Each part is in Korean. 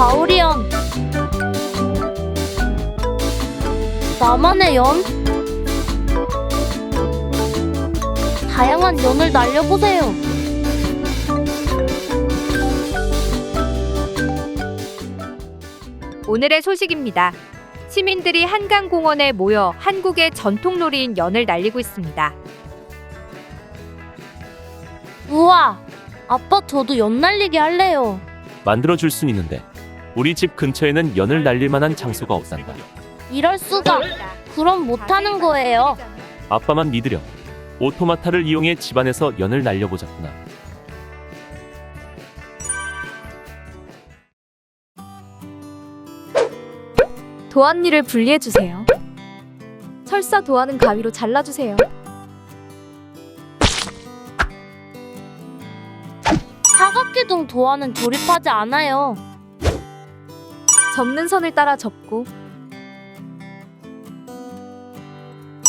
가오리 연 나만의 연? 다양한 연을 날려보세요. 오늘의 소식입니다. 시민들이 한강공원에 모여 한국의 전통놀이인 연을 날리고 있습니다. 우와 아빠 저도 연 날리기 할래요. 만들어 줄 순 있는데 우리 집 근처에는 연을 날릴 만한 장소가 없단다. 이럴 수가 그럼 못하는 거예요 아빠만 믿으려. 오토마타를 이용해 집안에서 연을 날려보자꾸나. 도안니를 분리해 주세요. 설사 도안은 가위로 잘라주세요. 사각기둥 도안은 조립하지 않아요 접는 선을 따라 접고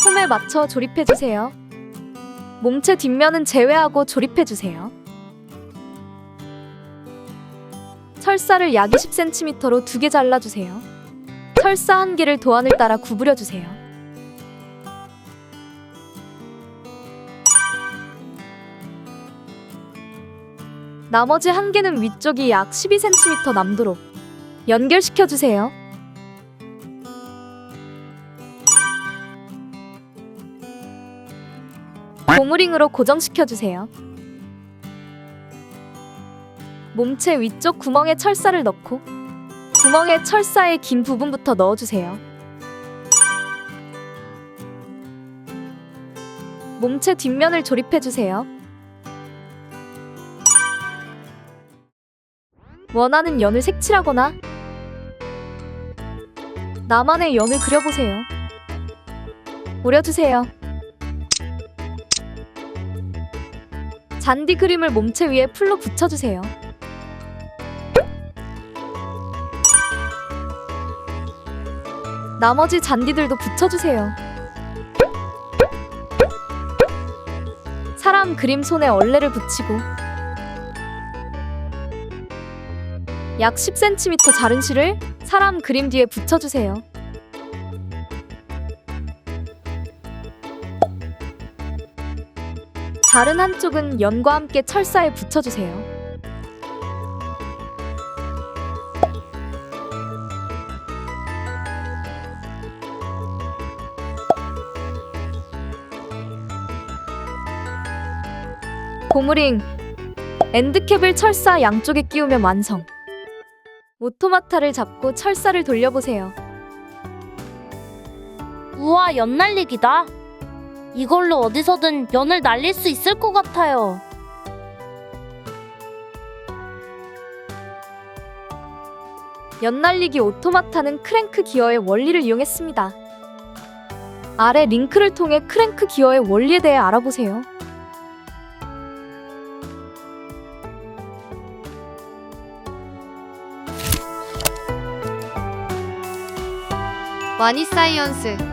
홈에 맞춰 조립해 주세요. 몸체 뒷면은 제외하고 조립해 주세요. 철사를 약 20cm로 두 개 잘라 주세요. 철사 한 개를 도안을 따라 구부려 주세요. 나머지 한 개는 위쪽이 약 12cm 남도록 연결시켜 주세요. 고무링으로 고정시켜 주세요. 몸체 위쪽 구멍에 철사를 넣고 구멍에 철사의 긴 부분부터 넣어 주세요. 몸체 뒷면을 조립해 주세요. 원하는 연을 색칠하거나 나만의 연을 그려보세요. 오려주세요. 잔디 그림을 몸체 위에 풀로 붙여주세요. 나머지 잔디들도 붙여주세요. 사람 그림 손에 얼레를 붙이고 약 10cm 자른 실을 사람 그림 뒤에 붙여주세요. 다른 한쪽은 연과 함께 철사에 붙여주세요. 고무링 엔드캡을 철사 양쪽에 끼우면 완성. 오토마타를 잡고 철사를 돌려보세요. 우와 연 날리기다 이걸로 어디서든 연을 날릴 수 있을 것 같아요 연날리기 오토마타는 크랭크 기어의 원리를 이용했습니다. 아래 링크를 통해 크랭크 기어의 원리에 대해 알아보세요. 와니 사이언스